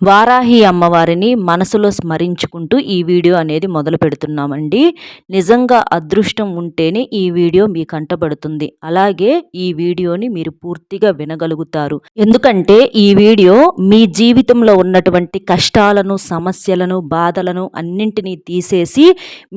వారాహి అమ్మవారిని మనసులో స్మరించుకుంటూ ఈ వీడియో అనేది మొదలు పెడుతున్నామండి. నిజంగా అదృష్టం ఉంటేనే ఈ వీడియో మీ కంటబడుతుంది. అలాగే ఈ వీడియోని మీరు పూర్తిగా వినగలుగుతారు. ఎందుకంటే ఈ వీడియో మీ జీవితంలో ఉన్నటువంటి కష్టాలను సమస్యలను బాధలను అన్నింటినీ తీసేసి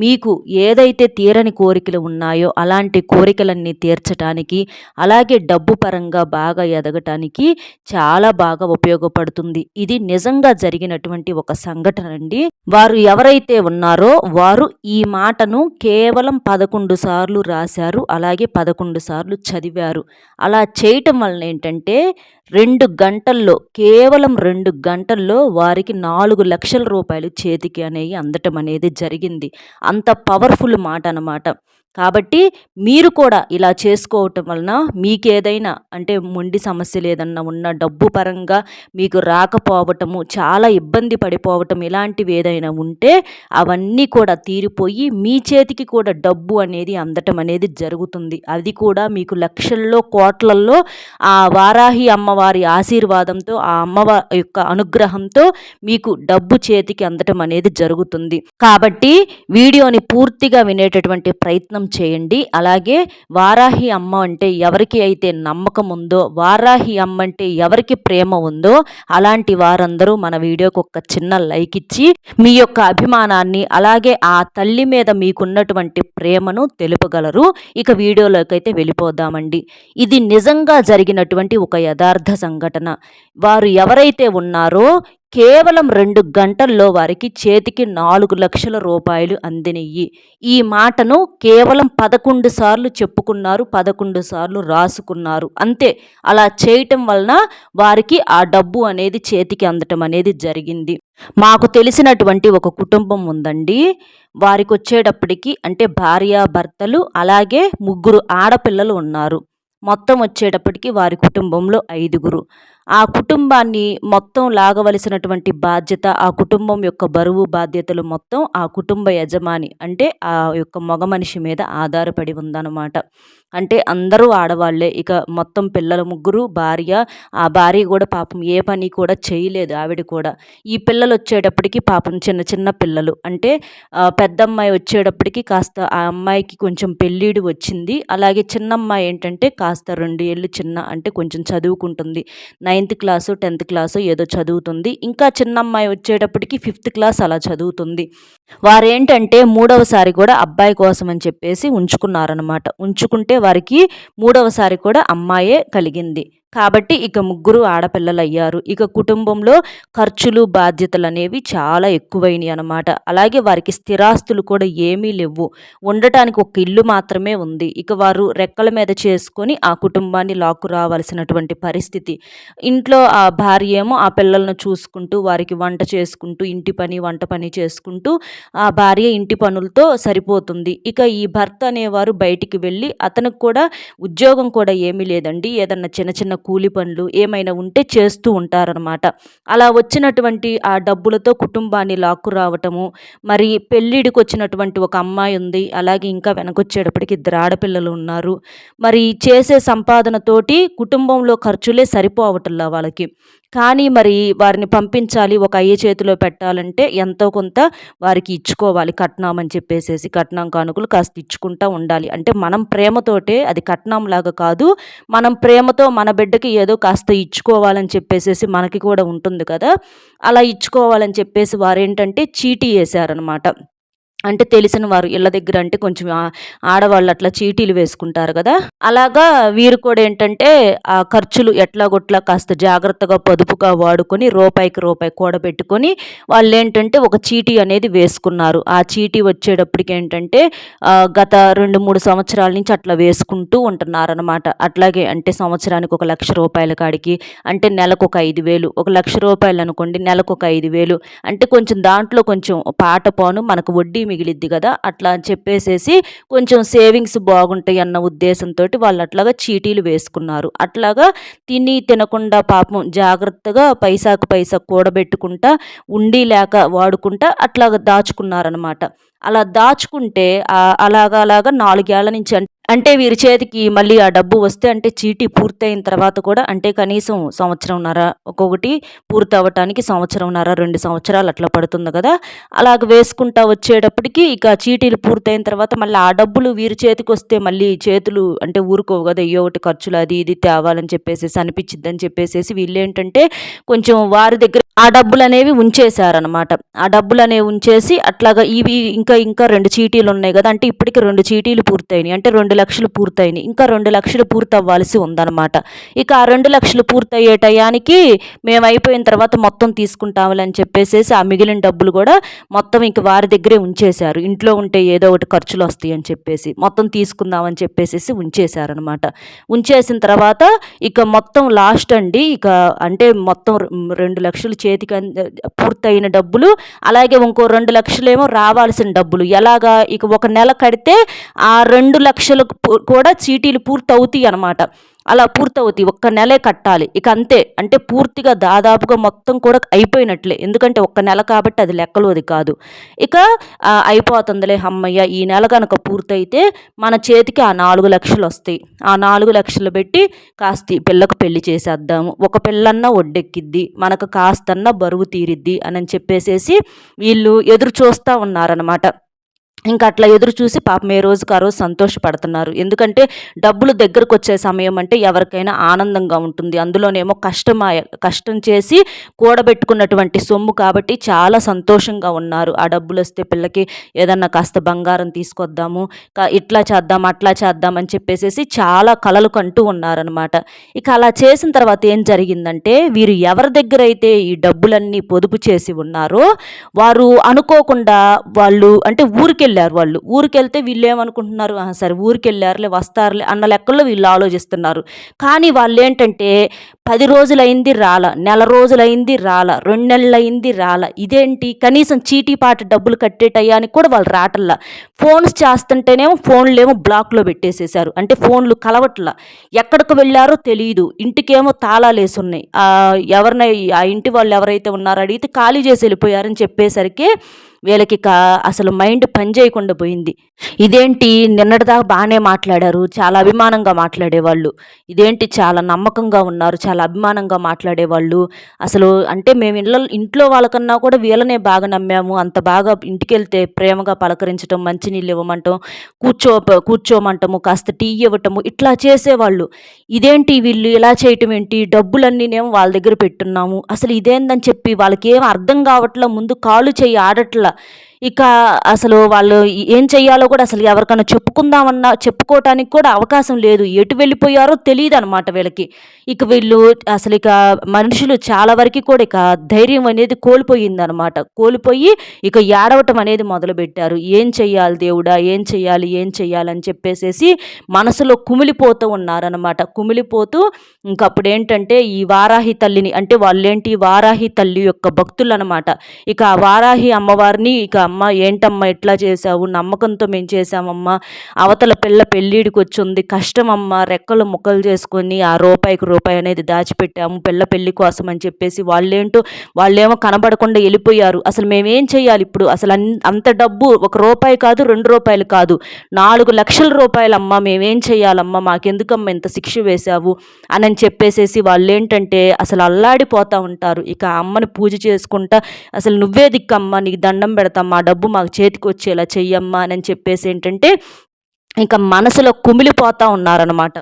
మీకు ఏదైతే తీరని కోరికలు ఉన్నాయో అలాంటి కోరికలన్నీ తీర్చడానికి అలాగే డబ్బు పరంగా బాగా ఎదగటానికి చాలా బాగా ఉపయోగపడుతుంది. ఇది నిజం నిజంగా జరిగినటువంటి ఒక సంఘటన అండి. వారు ఎవరైతే ఉన్నారో వారు ఈ మాటను కేవలం పదకొండు సార్లు రాశారు అలాగే పదకొండు సార్లు చదివారు. అలా చేయటం వలన ఏంటంటే రెండు గంటల్లో కేవలం రెండు గంటల్లో వారికి నాలుగు లక్షల రూపాయలు చేతికి అనేవి అందటం అనేది జరిగింది. అంత పవర్ఫుల్ మాట అనమాట కాబట్టి మీరు కూడా ఇలా చేసుకోవటం వలన మీకేదైనా అంటే మొండి సమస్యలు ఏదన్నా ఉన్న డబ్బు పరంగా మీకు రాకపోవటము చాలా ఇబ్బంది పడిపోవటం ఇలాంటివి ఏదైనా ఉంటే అవన్నీ కూడా తీరిపోయి మీ చేతికి కూడా డబ్బు అనేది అందటం అనేది జరుగుతుంది. అది కూడా మీకు లక్షల్లో కోట్లల్లో ఆ వారాహి అమ్మవారి ఆశీర్వాదంతో ఆ అమ్మవారి యొక్క అనుగ్రహంతో మీకు డబ్బు చేతికి అందటం అనేది జరుగుతుంది. కాబట్టి వీడియోని పూర్తిగా వినేటటువంటి ప్రయత్నం ప్రయత్నం చేయండి. అలాగే వారాహి అమ్మ అంటే ఎవరికి అయితే నమ్మకం ఉందో వారాహి అమ్మ అంటే ఎవరికి ప్రేమ ఉందో అలాంటి వారందరూ మన వీడియోకి ఒక చిన్న లైక్ ఇచ్చి మీ యొక్క అభిమానాన్ని అలాగే ఆ తల్లి మీద మీకున్నటువంటి ప్రేమను తెలుపగలరు. ఇక వీడియోలోకి అయితే వెళ్ళిపోదామండి. ఇది నిజంగా జరిగినటువంటి ఒక యథార్థ సంఘటన. వారు ఎవరైతే ఉన్నారో కేవలం రెండు గంటల్లో వారికి చేతికి నాలుగు లక్షల రూపాయలు అందినయ్యి. ఈ మాటను కేవలం పదకొండు సార్లు చెప్పుకున్నారు పదకొండు సార్లు రాసుకున్నారు. అంతే అలా చేయటం వలన వారికి ఆ డబ్బు అనేది చేతికి అందటం అనేది జరిగింది. మాకు తెలిసినటువంటి ఒక కుటుంబం ఉందండి. వారికి వచ్చేటప్పటికి అంటే భార్య భర్తలు అలాగే ముగ్గురు ఆడపిల్లలు ఉన్నారు. మొత్తం వచ్చేటప్పటికి వారి కుటుంబంలో ఐదుగురు. ఆ కుటుంబాన్ని మొత్తం లాగవలసినటువంటి బాధ్యత ఆ కుటుంబం యొక్క బరువు బాధ్యతలు మొత్తం ఆ కుటుంబ యజమాని అంటే ఆ యొక్క మగ మనిషి మీద ఆధారపడి ఉందన్నమాట. అంటే అందరూ ఆడవాళ్ళే. ఇక మొత్తం పిల్లల ముగ్గురు భార్య ఆ భార్య కూడా పాపం ఏ పని కూడా చేయలేదు ఆవిడ కూడా. ఈ పిల్లలు వచ్చేటప్పటికి పాపం చిన్న చిన్న పిల్లలు. అంటే పెద్దమ్మాయి వచ్చేటప్పటికి కాస్త ఆ అమ్మాయికి కొంచెం పెళ్ళిడు వచ్చింది. అలాగే చిన్న అమ్మాయి ఏంటంటే కాస్త రెండు ఏళ్ళు చిన్న అంటే కొంచెం చదువుకుంటుంది. నైన్త్ క్లాసు టెన్త్ క్లాసు ఏదో చదువుతుంది. ఇంకా చిన్న అమ్మాయి వచ్చేటప్పటికి ఫిఫ్త్ క్లాస్ అలా చదువుతుంది. వారేంటంటే మూడవసారి కూడా అబ్బాయి కోసం అని చెప్పేసి ఉంచుకున్నారనమాట ఉంచుకుంటే వారికి మూడవసారి కూడా అమ్మాయే కలిగింది. కాబట్టి ఇక ముగ్గురు ఆడపిల్లలు అయ్యారు ఇక కుటుంబంలో ఖర్చులు బాధ్యతలు అనేవి చాలా ఎక్కువైనాయి అనమాట అలాగే వారికి స్థిరాస్తులు కూడా ఏమీ లేవు. ఉండటానికి ఒక ఇల్లు మాత్రమే ఉంది. ఇక వారు రెక్కల మీద చేసుకొని ఆ కుటుంబాన్ని లాక్కు రావాల్సినటువంటి పరిస్థితి. ఇంట్లో ఆ భార్య ఏమో ఆ పిల్లలను చూసుకుంటూ వారికి వంట చేసుకుంటూ ఇంటి పని వంట పని చేసుకుంటూ ఆ భార్య ఇంటి పనులతో సరిపోతుంది. ఇక ఈ భర్త అనేవారు బయటికి వెళ్ళి అతనికి కూడా ఉద్యోగం కూడా ఏమీ లేదండి. ఏదన్నా చిన్న చిన్న కూలి పనులు ఏమైనా ఉంటే చేస్తూ ఉంటారనమాట అలా వచ్చినటువంటి ఆ డబ్బులతో కుటుంబాన్ని లాక్కు రావటము మరి పెళ్ళిడికి వచ్చినటువంటి ఒక అమ్మాయి ఉంది. అలాగే ఇంకా వెనకొచ్చేటప్పటికి ఇద్దరు ఆడపిల్లలు ఉన్నారు. మరి చేసే సంపాదనతోటి కుటుంబంలో ఖర్చులే సరిపోవటంలా వాళ్ళకి. కానీ మరి వారిని పంపించాలి ఒక అయ్య చేతిలో పెట్టాలంటే ఎంతో కొంత వారికి ఇచ్చుకోవాలి. కట్నం అని చెప్పేసేసి కట్నం కానుకలు కాస్త ఇచ్చుకుంటూ ఉండాలి. అంటే మనం ప్రేమతోటే అది కట్నం లాగా కాదు మనం ప్రేమతో మన బిడ్డకి ఏదో కాస్త ఇచ్చుకోవాలని చెప్పేసేసి మనకి కూడా ఉంటుంది కదా. అలా ఇచ్చుకోవాలని చెప్పేసి వారేంటంటే చీటీ వేశారనమాట. అంటే తెలిసిన వారు ఇళ్ళ దగ్గర అంటే కొంచెం ఆడవాళ్ళు అట్లా చీటీలు వేసుకుంటారు కదా. అలాగా వీరు కూడా ఏంటంటే ఆ ఖర్చులు ఎట్లా కొట్లా కాస్త జాగ్రత్తగా పొదుపుగా వాడుకొని రూపాయికి రూపాయి కూడబెట్టుకొని వాళ్ళు ఏంటంటే ఒక చీటీ అనేది వేసుకున్నారు. ఆ చీటీ వచ్చేటప్పటికి ఏంటంటే గత రెండు మూడు సంవత్సరాల నుంచి అట్లా వేసుకుంటూ ఉంటున్నారనమాట అట్లాగే అంటే సంవత్సరానికి ఒక లక్ష రూపాయల కాడికి అంటే నెలకు ఒక ఐదు వేలు ఒక లక్ష రూపాయలు అనుకోండి నెలకు ఒక ఐదు వేలు అంటే కొంచెం దాంట్లో కొంచెం పాట పోను మనకు వడ్డీ మిగిలిద్ది కదా అట్లా అని చెప్పేసేసి కొంచెం సేవింగ్స్ బాగుంటాయి అన్న ఉద్దేశంతో వాళ్ళు అట్లాగా చీటీలు వేసుకున్నారు. అట్లాగా తిని తినకుండా పాపం జాగ్రత్తగా పైసాకు పైసా కూడబెట్టుకుంటా ఉండి లేక వాడుకుంటా అట్లాగా దాచుకున్నారనమాట అలా దాచుకుంటే అలాగా అలాగా నాలుగేళ్ళ నుంచి అంటే వీరి చేతికి మళ్ళీ ఆ డబ్బు వస్తే అంటే చీటీ పూర్తయిన తర్వాత కూడా అంటే కనీసం సంవత్సరంన్నర ఒక్కొక్కటి పూర్తి అవ్వటానికి సంవత్సరంన్నర రెండు సంవత్సరాలు అట్లా పడుతుంది కదా. అలాగ వేసుకుంటా వచ్చేటప్పటికి ఇక చీటీలు పూర్తయిన తర్వాత మళ్ళీ ఆ డబ్బులు వీరి చేతికి వస్తే మళ్ళీ చేతులు అంటే ఊరుకోవు కదా అయ్యో ఒకటి ఖర్చులు అది ఇది తేవాలని చెప్పేసేసి అనిపించిద్దని చెప్పేసి వీళ్ళు ఏంటంటే కొంచెం వారి దగ్గర ఆ డబ్బులు అనేవి ఉంచేశారనమాట ఆ డబ్బులు అనేవి ఉంచేసి అట్లాగా ఇవి ఇంకా ఇంకా రెండు చీటీలు ఉన్నాయి కదా అంటే ఇప్పటికి రెండు చీటీలు పూర్తయినాయి. అంటే రెండు లక్షలు పూర్తయినాయి. ఇంకా రెండు లక్షలు పూర్తవ్వాల్సి ఉందన్నమాట. ఇక ఆ రెండు లక్షలు పూర్తయ్యే టయానికి మేము అయిపోయిన తర్వాత మొత్తం తీసుకుంటామని అని చెప్పేసి ఆ మిగిలిన డబ్బులు కూడా మొత్తం ఇంక వారి దగ్గరే ఉంచేశారు. ఇంట్లో ఉంటే ఏదో ఒకటి ఖర్చులు వస్తాయి అని చెప్పేసి మొత్తం తీసుకుందామని చెప్పేసి ఉంచేశారనమాట ఉంచేసిన తర్వాత ఇక మొత్తం లాస్ట్ అండి. ఇక అంటే మొత్తం రెండు లక్షలు చేతికి పూర్తయిన డబ్బులు అలాగే ఇంకో రెండు లక్షలేమో రావాల్సిన డబ్బులు. ఎలాగా ఇక ఒక నెల కడితే ఆ రెండు లక్షలు కూడా చీటీలు పూర్తవుతాయి అనమాట అలా పూర్తవుతాయి. ఒక్క నెలే కట్టాలి. ఇక అంతే. అంటే పూర్తిగా దాదాపుగా మొత్తం కూడా అయిపోయినట్లే. ఎందుకంటే ఒక్క నెల కాబట్టి అది లెక్కలోది కాదు. ఇక అయిపోతుందిలే అమ్మయ్య. ఈ నెల కనుక పూర్తయితే మన చేతికి ఆ నాలుగు లక్షలు వస్తాయి. ఆ నాలుగు లక్షలు పెట్టి కాస్త పిల్లకు పెళ్ళి చేసేద్దాము. ఒక పిల్లన్నా ఒడ్డెక్కిద్ది. మనకు కాస్తన్నా బరువు తీరిద్ది అని చెప్పేసేసి వీళ్ళు ఎదురు చూస్తూ ఉన్నారనమాట ఇంకా అట్లా ఎదురు చూసి పాపం ఏ రోజుకు ఆ రోజు సంతోషపడుతున్నారు. ఎందుకంటే డబ్బులు దగ్గరకు వచ్చే సమయం అంటే ఎవరికైనా ఆనందంగా ఉంటుంది. అందులోనేమో కష్టమాయ కష్టం చేసి కూడబెట్టుకున్నటువంటి సొమ్ము కాబట్టి చాలా సంతోషంగా ఉన్నారు. ఆ డబ్బులు వస్తే పిల్లకి ఏదన్నా కాస్త బంగారం తీసుకొద్దాము ఇట్లా చేద్దాం అట్లా చేద్దాం అని చెప్పేసి చాలా కలలు కంటూ ఉన్నారనమాట ఇక అలా చేసిన తర్వాత ఏం జరిగిందంటే వీరు ఎవరి దగ్గర అయితే ఈ డబ్బులన్నీ పొదుపు చేసి ఉన్నారో వారు అనుకోకుండా వాళ్ళు అంటే ఊరికెళ్ళి వెళ్ళారు వాళ్ళు. ఊరికెళ్తే వీళ్ళు ఏమనుకుంటున్నారు సరే ఊరికెళ్ళారులే వస్తారులే అన్న లెక్కల్లో వీళ్ళు ఆలోచిస్తున్నారు. కానీ వాళ్ళు ఏంటంటే పది రోజులైంది రాల నెల రోజులైంది రాల రెండు నెలలైంది రాల ఇదేంటి? కనీసం చీటీపాట డబ్బులు కట్టేటయ్యానికి కూడా వాళ్ళు రాటల్లా. ఫోన్స్ చేస్తుంటేనేమో ఫోన్లేమో బ్లాక్లో పెట్టేసేసారు అంటే ఫోన్లు కలవట్లా. ఎక్కడికి వెళ్ళారో తెలియదు ఇంటికేమో తాళాలేసి ఉన్నాయి ఎవరినై ఆ ఇంటి వాళ్ళు ఎవరైతే ఉన్నారో అడిగితే ఖాళీ చేసి వెళ్ళిపోయారని చెప్పేసరికి వీళ్ళకి అసలు మైండ్ పని చేయకుండా పోయింది. ఇదేంటి? నిన్నటిదాకా బాగానే మాట్లాడారు. చాలా అభిమానంగా మాట్లాడేవాళ్ళు. ఇదేంటి? చాలా నమ్మకంగా ఉన్నారు. చాలా అభిమానంగా మాట్లాడేవాళ్ళు. అసలు అంటే మేము ఇళ్ళ ఇంట్లో వాళ్ళకన్నా కూడా వీళ్ళనే బాగా నమ్మాము. అంత బాగా ఇంటికి వెళ్తే ప్రేమగా పలకరించడం మంచినీళ్ళు ఇవ్వమంటాం కూర్చో కూర్చోమంటము కాస్త టీ ఇవ్వటము ఇట్లా చేసేవాళ్ళు. ఇదేంటి వీళ్ళు? ఇలా చేయటం ఏంటి? డబ్బులన్నీనేమో వాళ్ళ దగ్గర పెట్టున్నాము. అసలు ఇదేందని చెప్పి వాళ్ళకి ఏం అర్థం కావట్లా? ముందు కాలు చేయి ఆడట్లా. え? ఇక అసలు వాళ్ళు ఏం చెయ్యాలో కూడా అసలు ఎవరికైనా చెప్పుకుందామన్నా చెప్పుకోవటానికి కూడా అవకాశం లేదు. ఎటు వెళ్ళిపోయారో తెలియదు అనమాట వీళ్ళకి. ఇక వీళ్ళు అసలు ఇక మనుషులు చాలా వరకు కూడా ఇక ధైర్యం అనేది కోల్పోయిందనమాట కోల్పోయి ఇక ఏడవటం అనేది మొదలుపెట్టారు. ఏం చెయ్యాలి దేవుడా? ఏం చెయ్యాలి? ఏం చెయ్యాలని చెప్పేసేసి మనసులో కుమిలిపోతూ ఉన్నారనమాట కుమిలిపోతూ ఇంకప్పుడు ఏంటంటే ఈ వారాహి తల్లిని అంటే వాళ్ళేంటి? వారాహి తల్లి యొక్క భక్తులు అనమాట ఇక వారాహి అమ్మవారిని ఇక అమ్మ ఏంటమ్మా ఎట్లా చేసావు నమ్మకంతో మేము చేసామమ్మా అవతల పిల్ల పెళ్ళిడికి వచ్చింది కష్టమమ్మా. రెక్కలు ముక్కలు చేసుకొని ఆ రూపాయికి రూపాయి అనేది దాచిపెట్టాము. పిల్ల పెళ్ళి కోసం అని చెప్పేసి వాళ్ళేంటో వాళ్ళేమో కనబడకుండా వెళ్ళిపోయారు. అసలు మేమేం చేయాలి ఇప్పుడు? అసలు అంత డబ్బు ఒక రూపాయి కాదు రెండు రూపాయలు కాదు. నాలుగు లక్షల రూపాయలమ్మా మేమేం చేయాలమ్మా? మాకెందుకమ్మా ఇంత శిక్ష వేశావు? అని చెప్పేసేసి వాళ్ళు ఏంటంటే అసలు అల్లాడిపోతూ ఉంటారు. ఇక అమ్మని పూజ చేసుకుంటా అసలు నువ్వే దిక్కమ్మా నీకు దండం పెడతామ్మా డబ్బు మాకు చేతికి వచ్చేలా చెయ్యమ్మా అని చెప్పేసి ఏంటంటే ఇంకా మనసులో కుమిలిపోతూ ఉన్నారనమాట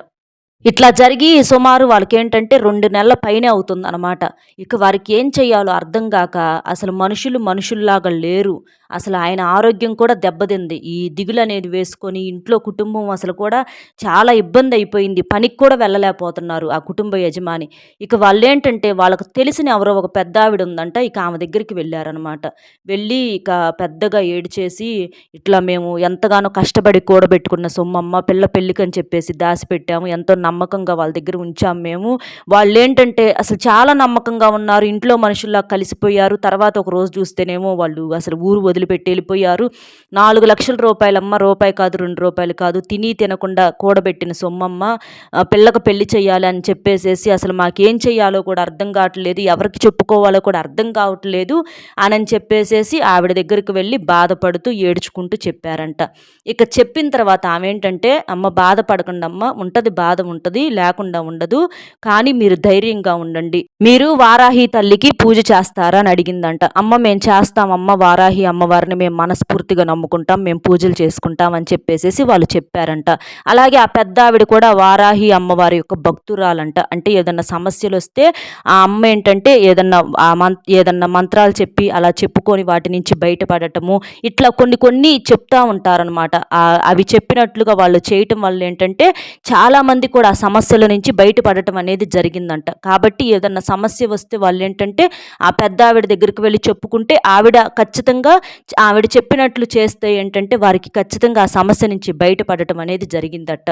ఇట్లా జరిగి సుమారు వాళ్ళకి ఏంటంటే రెండు నెలల పైనే అవుతుంది అనమాట ఇక వారికి ఏం చెయ్యాలో అర్థం కాక అసలు మనుషులు మనుషుల్లాగా లేరు. అసలు ఆయన ఆరోగ్యం కూడా దెబ్బతింది. ఈ దిగులు అనేది వేసుకొని ఇంట్లో కుటుంబం అసలు కూడా చాలా ఇబ్బంది అయిపోయింది. పనికి కూడా వెళ్ళలేకపోతున్నారు ఆ కుటుంబ యజమాని. ఇక వాళ్ళు ఏంటంటే వాళ్ళకు తెలిసిన ఎవరో ఒక పెద్ద ఆవిడ ఉందంట. ఇక ఆమె దగ్గరికి వెళ్ళారనమాట వెళ్ళి ఇక పెద్దగా ఏడిచేసి ఇట్లా మేము ఎంతగానో కష్టపడి కూడబెట్టుకున్న సొమ్మమ్మ పిల్ల పెళ్ళికని చెప్పేసి దాచిపెట్టాము ఎంతో నమ్మకంగా వాళ్ళ దగ్గర ఉంచాం మేము. వాళ్ళు ఏంటంటే అసలు చాలా నమ్మకంగా ఉన్నారు. ఇంట్లో మనుషుల్లా కలిసిపోయారు. తర్వాత ఒక రోజు చూస్తేనేమో వాళ్ళు అసలు ఊరు వదిలిపెట్టి వెళ్ళిపోయారు. నాలుగు లక్షల రూపాయలమ్మ రూపాయి కాదు రెండు రూపాయలు కాదు. తిని తినకుండా కూడబెట్టిన సొమ్మమ్మ పిల్లకు పెళ్ళి చేయాలి అని చెప్పేసేసి అసలు మాకేం చేయాలో కూడా అర్థం కావట్లేదు. ఎవరికి చెప్పుకోవాలో కూడా అర్థం కావట్లేదు అని చెప్పేసేసి ఆవిడ దగ్గరికి వెళ్ళి బాధపడుతూ ఏడ్చుకుంటూ చెప్పారంట. ఇక చెప్పిన తర్వాత ఆమె ఏంటంటే అమ్మ బాధపడకండి అమ్మ ఉంటుంది బాధ ఉంటుంది ఉంటుంది లేకుండా ఉండదు. కానీ మీరు ధైర్యంగా ఉండండి. మీరు వారాహి తల్లికి పూజ చేస్తారా అని అడిగిందంట. అమ్మ మేము చేస్తాం అమ్మ వారాహి అమ్మవారిని మేము మనస్ఫూర్తిగా నమ్ముకుంటాం మేము పూజలు చేసుకుంటాం అని చెప్పేసి వాళ్ళు చెప్పారంట. అలాగే ఆ పెద్ద ఆవిడ కూడా వారాహి అమ్మవారి యొక్క భక్తురాలంట. అంటే ఏదన్నా సమస్యలు వస్తే ఆ అమ్మ ఏంటంటే ఏదన్నా ఏదన్నా మంత్రాలు చెప్పి అలా చెప్పుకొని వాటి నుంచి బయటపడటము ఇట్లా కొన్ని కొన్ని చెప్తా ఉంటారనమాట అవి చెప్పినట్లుగా వాళ్ళు చేయటం వల్ల ఏంటంటే చాలామంది కూడా ఆ సమస్యల నుంచి బయటపడటం అనేది జరిగిందంట. కాబట్టి ఏదన్నా సమస్య వస్తే వాళ్ళు ఏంటంటే ఆ పెద్ద ఆవిడ దగ్గరికి వెళ్ళి చెప్పుకుంటే ఆవిడ ఖచ్చితంగా ఆవిడ చెప్పినట్లు చేస్తే ఏంటంటే వారికి ఖచ్చితంగా ఆ సమస్య నుంచి బయటపడటం అనేది జరిగిందట.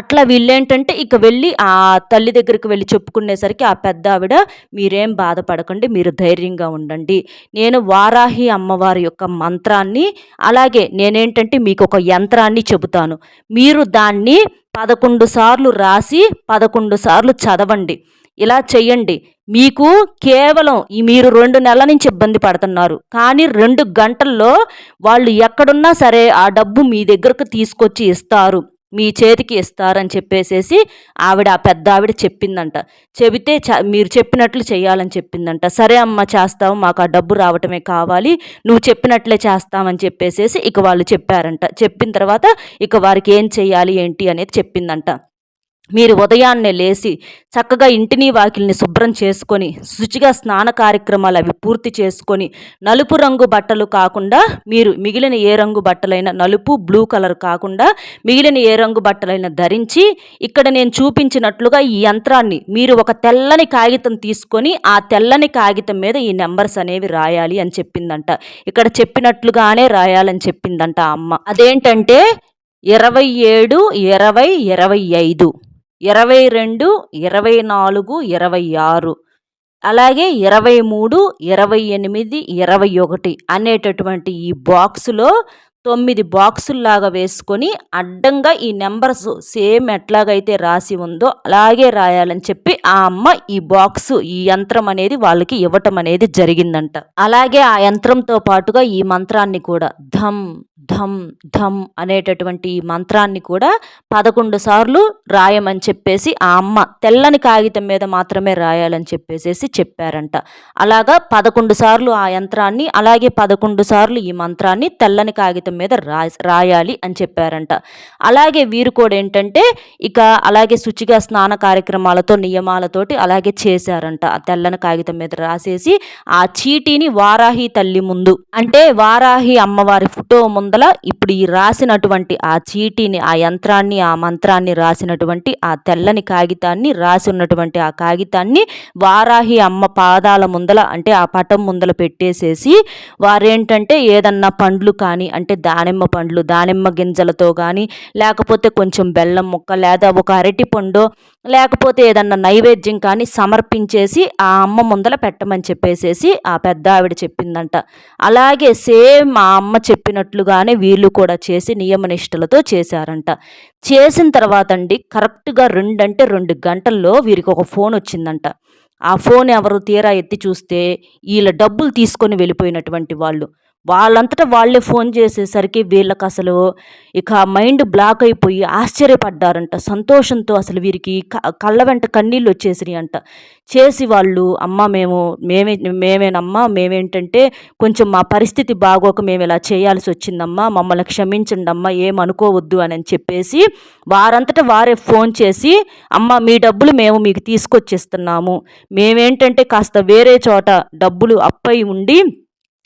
అట్లా వీళ్ళేంటంటే ఇక వెళ్ళి ఆ తల్లి దగ్గరికి వెళ్ళి చెప్పుకునేసరికి ఆ పెద్ద ఆవిడ మీరేం బాధపడకండి మీరు ధైర్యంగా ఉండండి. నేను వారాహి అమ్మవారి యొక్క మంత్రాన్ని అలాగే నేనేంటంటే మీకు ఒక యంత్రాన్ని చెబుతాను. మీరు దాన్ని పదకొండు సార్లు రాసి పదకొండు సార్లు చదవండి. ఇలా చేయండి మీకు కేవలం ఈ మీరు రెండు నెలల నుంచి ఇబ్బంది పడుతున్నారు. కానీ రెండు గంటల్లో వాళ్ళు ఎక్కడున్నా సరే ఆ డబ్బు మీ దగ్గరకు తీసుకొచ్చి ఇస్తారు. మీ చేతికి ఇస్తారని చెప్పేసేసి ఆవిడ ఆ పెద్ద ఆవిడ చెప్పిందంట. చెబితే చ మీరు చెప్పినట్లు చేయాలని చెప్పిందంట. సరే అమ్మ చేస్తావు మాకు ఆ డబ్బు రావటమే కావాలి నువ్వు చెప్పినట్లే చేస్తామని చెప్పేసేసి ఇక వాళ్ళు చెప్పారంట. చెప్పిన తర్వాత ఇక వారికి ఏం చేయాలి ఏంటి అనేది చెప్పిందంట. మీరు ఉదయాన్నే లేచి చక్కగా ఇంటిని వాకిల్ని శుభ్రం చేసుకొని శుచిగా స్నాన కార్యక్రమాలు అవి పూర్తి చేసుకొని నలుపు రంగు బట్టలు కాకుండా మీరు మిగిలిన ఏ రంగు బట్టలైనా నలుపు బ్లూ కలర్ కాకుండా మిగిలిన ఏ రంగు బట్టలైనా ధరించి ఇక్కడ నేను చూపించినట్లుగా ఈ యంత్రాన్ని మీరు ఒక తెల్లని కాగితం తీసుకొని ఆ తెల్లని కాగితం మీద ఈ నెంబర్స్ అనేవి రాయాలి అని చెప్పిందంట. ఇక్కడ చెప్పినట్లుగానే రాయాలని చెప్పిందంట అమ్మ. అదేంటంటే ఇరవై ఏడు ఇరవై ఇరవై ఐదు. ఇరవై రెండు ఇరవై నాలుగు ఇరవై ఆరు అలాగే ఇరవై మూడు ఇరవై ఎనిమిది ఇరవై ఒకటి అనేటటువంటి ఈ బాక్సులో తొమ్మిది బాక్సుల్లాగా వేసుకొని అడ్డంగా ఈ నెంబర్స్ సేమ్ ఎట్లాగైతే రాసి ఉందో అలాగే రాయాలని చెప్పి ఆ అమ్మ ఈ బాక్సు ఈ యంత్రం అనేది వాళ్ళకి ఇవ్వటం అనేది జరిగిందంట. అలాగే ఆ యంత్రంతో పాటుగా ఈ మంత్రాన్ని కూడా ధమ్ ధమ్ ధమ్ అనేటటువంటి ఈ మంత్రాన్ని కూడా పదకొండు సార్లు రాయమని చెప్పేసి ఆ అమ్మ తెల్లని కాగితం మీద మాత్రమే రాయాలని చెప్పేసేసి చెప్పారంట. అలాగా పదకొండు సార్లు ఆ యంత్రాన్ని అలాగే పదకొండు సార్లు ఈ మంత్రాన్ని తెల్లని కాగితం మీద రా రాయాలి అని చెప్పారంట. అలాగే వీరు కూడా ఏంటంటే ఇక అలాగే శుచిగా స్నాన కార్యక్రమాలతో నియమాలతోటి అలాగే చేశారంట. ఆ తెల్లని కాగితం మీద రాసేసి ఆ చీటీని వారాహి తల్లి ముందు అంటే వారాహి అమ్మవారి ఫోటో ముందు ముందల ఇప్పుడు ఈ రాసినటువంటి ఆ చీటీని ఆ యంత్రాన్ని ఆ మంత్రాన్ని రాసినటువంటి ఆ తెల్లని కాగితాన్ని రాసి ఉన్నటువంటి ఆ కాగితాన్ని వారాహి అమ్మ పాదాల ముందల అంటే ఆ పటం ముందల పెట్టేసేసి వారేంటంటే ఏదన్నా పండ్లు కానీ అంటే దానిమ్మ పండ్లు దానిమ్మ గింజలతో కానీ లేకపోతే కొంచెం బెల్లం ముక్క లేదా ఒక అరటి పండు లేకపోతే ఏదన్నా నైవేద్యం కానీ సమర్పించేసి ఆ అమ్మ ముందల పెట్టమని చెప్పేసేసి ఆ పెద్ద ఆవిడ చెప్పిందంట. అలాగే సేమ్ ఆ అమ్మ చెప్పినట్లుగానే వీళ్ళు కూడా చేసి నియమనిష్టలతో చేశారంట. చేసిన తర్వాత అండి కరెక్ట్గా రెండంటే రెండు గంటల్లో వీరికి ఒక ఫోన్ వచ్చిందంట. ఆ ఫోన్ ఎవరు తీరా ఎత్తి చూస్తే వీళ్ళ డబ్బులు తీసుకొని వెళ్ళిపోయినటువంటి వాళ్ళు. వాళ్ళంతటా వాళ్ళే ఫోన్ చేసేసరికి వీళ్ళకి అసలు ఇక మైండ్ బ్లాక్ అయిపోయి ఆశ్చర్యపడ్డారంట. సంతోషంతో అసలు వీరికి కళ్ళ వెంట కన్నీళ్ళు వచ్చేసినాయి అంట చేసి వాళ్ళు అమ్మ మేము మేమే మేమేనమ్మా మేమేంటంటే కొంచెం మా పరిస్థితి బాగోక మేము ఇలా చేయాల్సి వచ్చిందమ్మా మమ్మల్ని క్షమించండి అమ్మ ఏమనుకోవద్దు అని చెప్పేసి వారంతటా వారే ఫోన్ చేసి అమ్మ మీ డబ్బులు మేము మీకు తీసుకొచ్చేస్తున్నాము. మేమేంటంటే కాస్త వేరే చోట డబ్బులు అప్పై ఉండి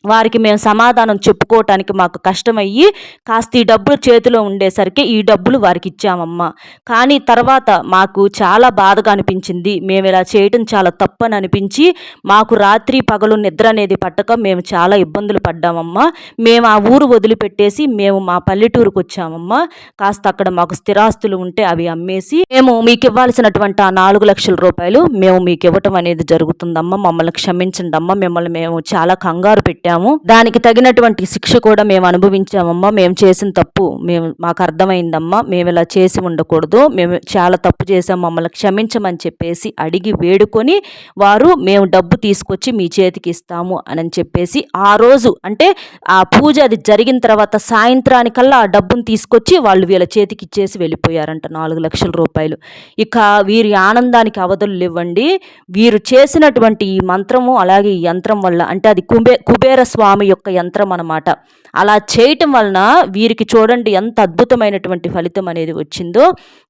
వారికి మేము సమాధానం చెప్పుకోవటానికి మాకు కష్టమయ్యి కాస్త ఈ డబ్బులు చేతిలో ఉండేసరికి ఈ డబ్బులు వారికి ఇచ్చామమ్మా. కానీ తర్వాత మాకు చాలా బాధగా అనిపించింది. మేము ఇలా చేయటం చాలా తప్పని అనిపించి మాకు రాత్రి పగలు నిద్ర అనేది పట్టక మేము చాలా ఇబ్బందులు పడ్డామమ్మా. మేము ఆ ఊరు వదిలిపెట్టేసి మేము మా పల్లెటూరుకు వచ్చామమ్మా. కాస్త అక్కడ మాకు స్థిరాస్తులు ఉంటే అవి అమ్మేసి మేము మీకు ఇవ్వాల్సినటువంటి ఆ నాలుగు లక్షల రూపాయలు మేము మీకు ఇవ్వటం అనేది జరుగుతుందమ్మా. మమ్మల్ని క్షమించండి అమ్మ మిమ్మల్ని మేము చాలా కంగారు పెట్టాము. పెట్టాము దానికి తగినటువంటి శిక్ష కూడా మేము అనుభవించామమ్మా. మేము చేసిన తప్పు మేము మాకు అర్థమైందమ్మా. మేము ఇలా చేసి ఉండకూడదు. మేము చాలా తప్పు చేసాం మమ్మల్ని క్షమించమని చెప్పేసి అడిగి వేడుకొని వారు మేము డబ్బు తీసుకొచ్చి మీ చేతికి ఇస్తాము అని చెప్పేసి ఆ రోజు అంటే ఆ పూజ అది జరిగిన తర్వాత సాయంత్రానికల్లా ఆ డబ్బును తీసుకొచ్చి వాళ్ళు వీళ్ళ చేతికి ఇచ్చేసి వెళ్ళిపోయారంట నాలుగు లక్షల రూపాయలు. ఇక వీరి ఆనందానికి అవధులు ఇవ్వండి వీరు చేసినటువంటి ఈ మంత్రము అలాగే ఈ యంత్రం వల్ల అంటే అది కుబే కుబేర స్వామి యొక్క యంత్రం అనమాట అలా చేయటం వలన వీరికి చూడండి ఎంత అద్భుతమైనటువంటి ఫలితం అనేది వచ్చిందో.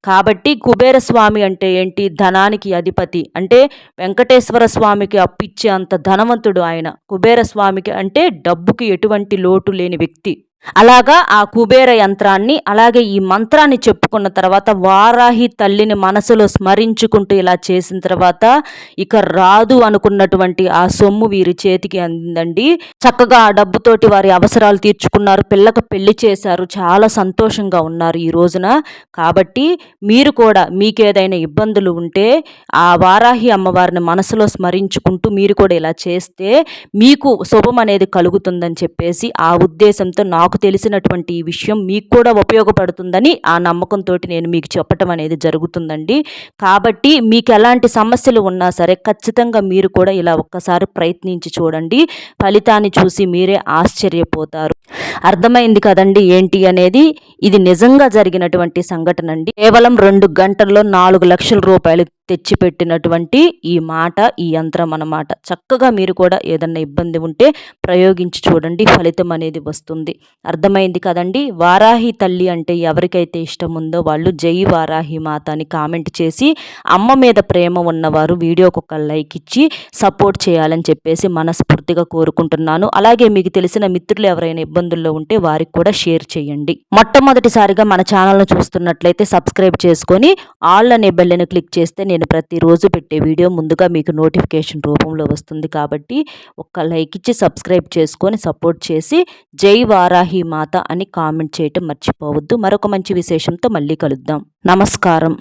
కాబట్టి కుబేర స్వామి అంటే ఏంటి? ధనానికి అధిపతి. అంటే వెంకటేశ్వర స్వామికి అప్పిచ్చే అంత ధనవంతుడు ఆయన. కుబేర స్వామికి అంటే డబ్బుకి ఎటువంటి లోటు లేని వ్యక్తి. అలాగా ఆ కుబేర యంత్రాన్ని అలాగే ఈ మంత్రాన్ని చెప్పుకున్న తర్వాత వారాహి తల్లిని మనసులో స్మరించుకుంటూ ఇలా చేసిన తర్వాత ఇక రాదు అనుకున్నటువంటి ఆ సొమ్ము వీరి చేతికి అందిందండి. చక్కగా ఆ డబ్బుతోటి వారి అవసరాలు తీర్చుకున్నారు. పిల్లకు పెళ్ళి చేశారు. చాలా సంతోషంగా ఉన్నారు ఈ రోజున. కాబట్టి మీరు కూడా మీకేదైనా ఇబ్బందులు ఉంటే ఆ వారాహి అమ్మవారిని మనసులో స్మరించుకుంటూ మీరు కూడా ఇలా చేస్తే మీకు శుభం అనేది కలుగుతుందని చెప్పేసి ఆ ఉద్దేశంతో నాకు నాకు తెలిసినటువంటి ఈ విషయం మీకు కూడా ఉపయోగపడుతుందని ఆ నమ్మకంతో నేను మీకు చెప్పటం అనేది జరుగుతుందండి. కాబట్టి మీకు ఎలాంటి సమస్యలు ఉన్నా సరే ఖచ్చితంగా మీరు కూడా ఇలా ఒక్కసారి ప్రయత్నించి చూడండి. ఫలితాన్ని చూసి మీరే ఆశ్చర్యపోతారు. అర్థమైంది కదండి ఏంటి అనేది? ఇది నిజంగా జరిగినటువంటి సంఘటన అండి. కేవలం రెండు గంటల్లో నాలుగు లక్షల రూపాయలు తెచ్చిపెట్టినటువంటి ఈ మాట ఈ యంత్రం అన్నమాట. చక్కగా మీరు కూడా ఏదన్నా ఇబ్బంది ఉంటే ప్రయోగించి చూడండి ఫలితం అనేది వస్తుంది. అర్థమైంది కదండి? వారాహి తల్లి అంటే ఎవరికైతే ఇష్టం ఉందో వాళ్ళు జై వారాహి మాత అని కామెంట్ చేసి అమ్మ మీద ప్రేమ ఉన్నవారు వీడియోకి ఒక లైక్ ఇచ్చి సపోర్ట్ చేయాలని చెప్పేసి మనస్ఫూర్తిగా కోరుకుంటున్నాను. అలాగే మీకు తెలిసిన మిత్రులు ఎవరైనా ఇబ్బందుల్లో ఉంటే వారికి కూడా షేర్ చేయండి. మొట్టమొదటిసారిగా మన ఛానల్ను చూస్తున్నట్లయితే సబ్స్క్రైబ్ చేసుకొని ఆల్ అనే బెల్లను క్లిక్ చేస్తే నేను ప్రతిరోజు పెట్టే వీడియో ముందుగా మీకు నోటిఫికేషన్ రూపంలో వస్తుంది కాబట్టి ఒక్క లైక్ ఇచ్చి సబ్స్క్రైబ్ చేసుకొని సపోర్ట్ చేసి జై వారాహి మాత అని కామెంట్ చేయటం మర్చిపోవద్దు. మరొక మంచి విశేషంతో మళ్ళీ కలుద్దాం. నమస్కారం.